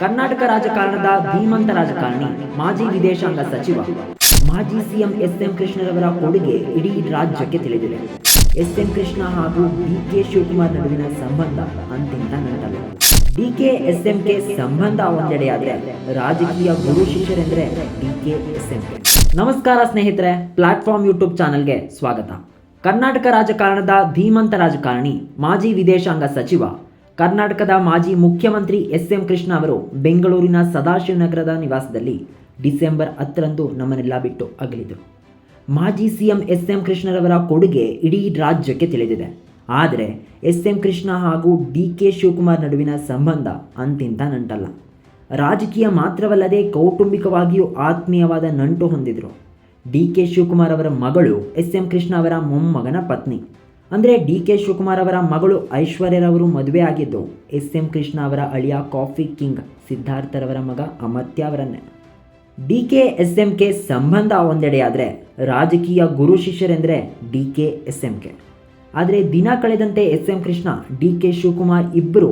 ಕರ್ನಾಟಕ ರಾಜಕಾರಣದ ಧೀಮಂತ ರಾಜಕಾರಣಿ, ಮಾಜಿ ವಿದೇಶಾಂಗ ಸಚಿವ, ಮಾಜಿ ಸಿಎಂ ಎಸ್ ಎಂ ಕೃಷ್ಣರವರ ಕೊಡುಗೆ ಇಡೀ ರಾಜ್ಯಕ್ಕೆ ತಿಳಿದಿದೆ. ಎಸ್ ಎಂ ಕೃಷ್ಣ ಹಾಗೂ ಡಿ ಕೆ ಶಿವಕುಮಾರ್ ನಡುವಿನ ಸಂಬಂಧ ಅಂತಿಂತ D K S M K ಸಂಬಂಧ ಒಂದೆಡೆಯಾದ್ರೆ ರಾಜಕೀಯ ಗುರು ಶಿಷ್ಯರೆಂದ್ರೆ D K S M K ನಮಸ್ಕಾರ ಸ್ನೇಹಿತರೆ, ಪ್ಲಾಟ್ಫಾರ್ಮ್ ಯೂಟ್ಯೂಬ್ ಚಾನಲ್ಗೆ ಸ್ವಾಗತ. ಕರ್ನಾಟಕ ರಾಜಕಾರಣದ ಧೀಮಂತ ರಾಜಕಾರಣಿ, ಮಾಜಿ ವಿದೇಶಾಂಗ ಸಚಿವ ಕರ್ನಾಟಕದ ಮಾಜಿ ಮುಖ್ಯಮಂತ್ರಿ ಎಸ್ ಎಂ ಕೃಷ್ಣ ಅವರು ಬೆಂಗಳೂರಿನ ಸದಾಶಿವನಗರದ ನಿವಾಸದಲ್ಲಿ ಡಿಸೆಂಬರ್ ಹತ್ತರಂದು ನಮ್ಮನ್ನೆಲ್ಲ ಬಿಟ್ಟು ಅಗಲಿದರು. ಮಾಜಿ ಸಿಎಂ ಎಸ್ ಎಂ ಕೃಷ್ಣರವರ ಕೊಡುಗೆ ಇಡೀ ರಾಜ್ಯಕ್ಕೆ ತಿಳಿದಿದೆ. ಆದರೆ ಎಸ್ ಎಂ ಕೃಷ್ಣ ಹಾಗೂ ಡಿ ಕೆ ಶಿವಕುಮಾರ್ ನಡುವಿನ ಸಂಬಂಧ ಅಂತಿಂತ ನಂಟಲ್ಲ. ರಾಜಕೀಯ ಮಾತ್ರವಲ್ಲದೆ ಕೌಟುಂಬಿಕವಾಗಿಯೂ ಆತ್ಮೀಯವಾದ ನಂಟು ಹೊಂದಿದರು. ಡಿ ಕೆ ಶಿವಕುಮಾರ್ ಅವರ ಮಗಳು ಎಸ್ ಎಂ ಕೃಷ್ಣ ಅವರ ಮೊಮ್ಮಗನ ಪತ್ನಿ. ಅಂದರೆ ಡಿ ಕೆ ಶಿವಕುಮಾರ್ ಅವರ ಮಗಳು ಐಶ್ವರ್ಯರವರು ಮದುವೆ ಆಗಿದ್ದು, ಎಸ್ ಎಂ ಕೃಷ್ಣ ಅವರ ಅಳಿಯ ಕಾಫಿ ಕಿಂಗ್ ಸಿದ್ಧಾರ್ಥರವರ ಮಗ ಅಮತ್ಯ ಅವರನ್ನೇ. D K S M K ಸಂಬಂಧ ಒಂದೆಡೆಯಾದರೆ ರಾಜಕೀಯ ಗುರು ಶಿಷ್ಯರೆಂದರೆ D K S M K. ಆದರೆ ದಿನ ಕಳೆದಂತೆ S M Krishna, D K Shivakumar ಇಬ್ಬರು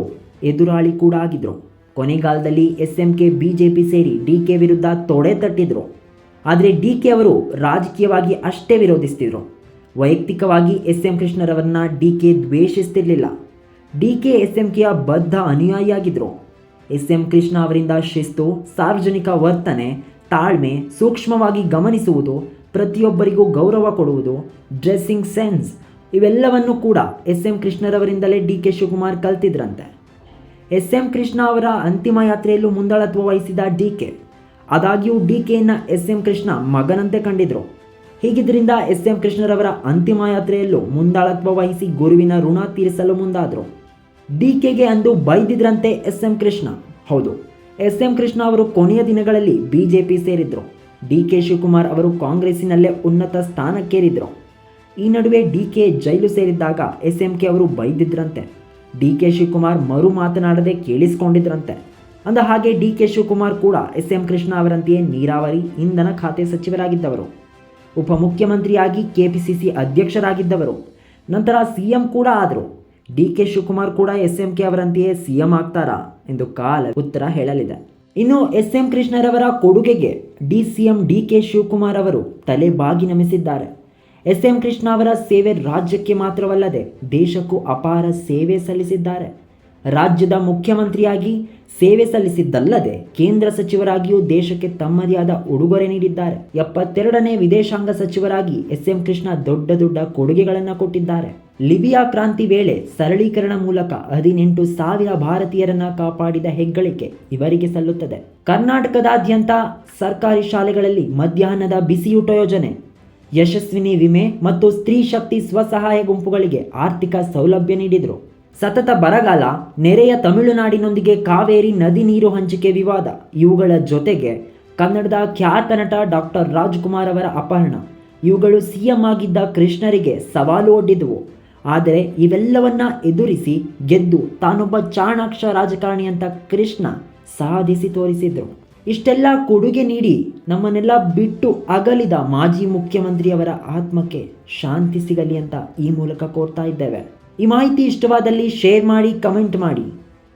ಎದುರಾಳಿ ಕೂಡ ಆಗಿದ್ದರು ಕೊನೆಗಾಲದಲ್ಲಿ S M K B J P ಸೇರಿ ಡಿ ಕೆ ವಿರುದ್ಧ ತೊಡೆ ತಟ್ಟಿದ್ರು. ಆದರೆ ಡಿ ಕೆ ಅವರು ರಾಜಕೀಯವಾಗಿ ಅಷ್ಟೇ ವಿರೋಧಿಸ್ತಿದ್ರು. ವೈಯಕ್ತಿಕವಾಗಿ ಎಸ್ ಎಂ ಕೃಷ್ಣರವರನ್ನ ಡಿ ಕೆ ದ್ವೇಷಿಸ್ತಿರಲಿಲ್ಲ. ಡಿ ಕೆ ಎಸ್ ಎಂ ಕೆಯ ಬದ್ಧ ಅನುಯಾಯಿಯಾಗಿದ್ದರು ಎಸ್ ಎಂ ಕೃಷ್ಣ ಅವರಿಂದ ಶಿಸ್ತು, ಸಾರ್ವಜನಿಕ ವರ್ತನೆ, ತಾಳ್ಮೆ, ಸೂಕ್ಷ್ಮವಾಗಿ ಗಮನಿಸುವುದು, ಪ್ರತಿಯೊಬ್ಬರಿಗೂ ಗೌರವ ಕೊಡುವುದು, ಡ್ರೆಸ್ಸಿಂಗ್ ಸೆನ್ಸ್ ಇವೆಲ್ಲವನ್ನು ಕೂಡ ಎಸ್ ಎಂ ಕೃಷ್ಣರವರಿಂದಲೇ ಡಿ ಕೆ ಶಿವಕುಮಾರ್ ಕಲ್ತಿದ್ರಂತೆ. ಎಸ್ ಎಂ ಕೃಷ್ಣ ಅವರ ಅಂತಿಮ ಯಾತ್ರೆಯಲ್ಲೂ ಮುಂದಾಳತ್ವ ವಹಿಸಿದ ಡಿ ಕೆ ಆದಾಗ್ಯೂ ಡಿ ಕೆಯನ್ನು ಎಸ್ ಎಂ ಕೃಷ್ಣ ಮಗನಂತೆ ಕಂಡಿದ್ರು. ಹೀಗಿದ್ದರಿಂದ ಎಸ್ ಎಂ ಕೃಷ್ಣರವರ ಅಂತಿಮ ಯಾತ್ರೆಯಲ್ಲೂ ಮುಂದಾಳತ್ವ ವಹಿಸಿ ಗುರುವಿನ ಋಣ ತೀರಿಸಲು ಮುಂದಾದರು. ಡಿ ಕೆಗೆ ಅಂದು ಬೈದಿದ್ರಂತೆ ಎಸ್ ಎಂ ಕೃಷ್ಣ. ಹೌದು ಎಸ್ ಎಂ ಕೃಷ್ಣ ಅವರು ಕೊನೆಯ ದಿನಗಳಲ್ಲಿ ಬಿಜೆಪಿ ಸೇರಿದ್ರು. ಡಿ ಕೆ ಶಿವಕುಮಾರ್ ಅವರು ಕಾಂಗ್ರೆಸ್ಸಿನಲ್ಲೇ ಉನ್ನತ ಸ್ಥಾನಕ್ಕೇರಿದ್ರು. ಈ ನಡುವೆ ಡಿ ಕೆ ಜೈಲು ಸೇರಿದ್ದಾಗ ಎಸ್ ಎಂ ಕೆ ಅವರು ಬೈದಿದ್ರಂತೆ. ಡಿ ಕೆ ಶಿವಕುಮಾರ್ ಮರು ಮಾತನಾಡದೆ ಕೇಳಿಸಿಕೊಂಡಿದ್ರಂತೆ. ಅಂದ ಹಾಗೆ ಡಿ ಕೆ ಶಿವಕುಮಾರ್ ಕೂಡ ಎಸ್ ಎಂ ಕೃಷ್ಣ ಅವರಂತೆಯೇ ನೀರಾವರಿ, ಇಂಧನ ಖಾತೆ ಸಚಿವರಾಗಿದ್ದವರು. ಉಪಮುಖ್ಯಮಂತ್ರಿಯಾಗಿ ಕೆಪಿಸಿಸಿ ಅಧ್ಯಕ್ಷರಾಗಿದ್ದವರು. ನಂತರ ಸಿಎಂ ಕೂಡ ಆದರು. ಡಿ ಕೆ ಶಿವಕುಮಾರ್ ಕೂಡ ಎಸ್ ಎಂ ಕೆ ಅವರಂತೆಯೇ ಸಿಎಂ ಆಗ್ತಾರಾ ಎಂದು ಕಾಲ ಉತ್ತರ ಹೇಳಲಿದೆ. ಇನ್ನು ಎಸ್ ಎಂ ಕೃಷ್ಣರವರ ಕೊಡುಗೆಗೆ D CM D K Shivakumar ಅವರು ತಲೆ ಬಾಗಿ ನಮಿಸಿದ್ದಾರೆ. ಎಸ್ ಎಂ ಕೃಷ್ಣ ಅವರ ಸೇವೆ ರಾಜ್ಯಕ್ಕೆ ಮಾತ್ರವಲ್ಲದೆ ದೇಶಕ್ಕೂ ಅಪಾರ ಸೇವೆ ಸಲ್ಲಿಸಿದ್ದಾರೆ. ರಾಜ್ಯದ ಮುಖ್ಯಮಂತ್ರಿಯಾಗಿ ಸೇವೆ ಸಲ್ಲಿಸಿದ್ದಲ್ಲದೆ ಕೇಂದ್ರ ಸಚಿವರಾಗಿಯೂ ದೇಶಕ್ಕೆ ತಮ್ಮದೇ ಆದ ಉಡುಗೊರೆ ನೀಡಿದ್ದಾರೆ. ಎಪ್ಪತ್ತೆರಡನೇ ವಿದೇಶಾಂಗ ಸಚಿವರಾಗಿ ಎಸ್ ಎಂ ಕೃಷ್ಣ ದೊಡ್ಡ ದೊಡ್ಡ ಕೊಡುಗೆಗಳನ್ನು ಕೊಟ್ಟಿದ್ದಾರೆ. ಲಿಬಿಯಾ ಕ್ರಾಂತಿ ವೇಳೆ ಸರಳೀಕರಣ ಮೂಲಕ ಹದಿನೆಂಟು ಸಾವಿರ ಭಾರತೀಯರನ್ನ ಕಾಪಾಡಿದ ಹೆಗ್ಗಳಿಕೆ ಇವರಿಗೆ ಸಲ್ಲುತ್ತದೆ. ಕರ್ನಾಟಕದಾದ್ಯಂತ ಸರ್ಕಾರಿ ಶಾಲೆಗಳಲ್ಲಿ ಮಧ್ಯಾಹ್ನದ ಬಿಸಿಯೂಟ ಯೋಜನೆ. ಯಶಸ್ವಿನಿ ವಿಮೆ ಮತ್ತು ಸ್ತ್ರೀ ಶಕ್ತಿ ಸ್ವಸಹಾಯ ಗುಂಪುಗಳಿಗೆ ಆರ್ಥಿಕ ಸೌಲಭ್ಯ ನೀಡಿದರು. ಸತತ ಬರಗಾಲ, ನೆರೆಯ ತಮಿಳುನಾಡಿನೊಂದಿಗೆ ಕಾವೇರಿ ನದಿ ನೀರು ಹಂಚಿಕೆ ವಿವಾದ, ಇವುಗಳ ಜೊತೆಗೆ ಕನ್ನಡದ ಖ್ಯಾತ ನಟ ಡಾಕ್ಟರ್ ರಾಜ್ಕುಮಾರ್ ಅವರ ಅಪಹರಣ. ಇವುಗಳು ಸಿಎಂ ಆಗಿದ್ದ ಕೃಷ್ಣರಿಗೆ ಸವಾಲು ಒಡ್ಡಿದವು. ಆದರೆ ಇವೆಲ್ಲವನ್ನ ಎದುರಿಸಿ ಗೆದ್ದು ತಾನೊಬ್ಬ ಚಾಣಾಕ್ಷ ರಾಜಕಾರಣಿ ಅಂತ ಕೃಷ್ಣ ಸಾಧಿಸಿ ತೋರಿಸಿದ್ರು. ಇಷ್ಟೆಲ್ಲ ಕೊಡುಗೆ ನೀಡಿ ನಮ್ಮನ್ನೆಲ್ಲ ಬಿಟ್ಟು ಅಗಲಿದ ಮಾಜಿ ಮುಖ್ಯಮಂತ್ರಿಯವರ ಆತ್ಮಕ್ಕೆ ಶಾಂತಿ ಸಿಗಲಿ ಅಂತ ಈ ಮೂಲಕ ಕೋರ್ತಾ ಇದ್ದೇವೆ. ಈ ಮಾಹಿತಿ ಇಷ್ಟವಾದಲ್ಲಿ ಶೇರ್ ಮಾಡಿ, ಕಮೆಂಟ್ ಮಾಡಿ.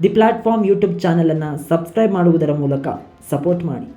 ದಿ ಪ್ಲಾಟ್ಫಾರ್ಮ್ ಯೂಟ್ಯೂಬ್ ಚಾನಲನ್ನು ಸಬ್ಸ್ಕ್ರೈಬ್ ಮಾಡುವುದರ ಮೂಲಕ ಸಪೋರ್ಟ್ ಮಾಡಿ.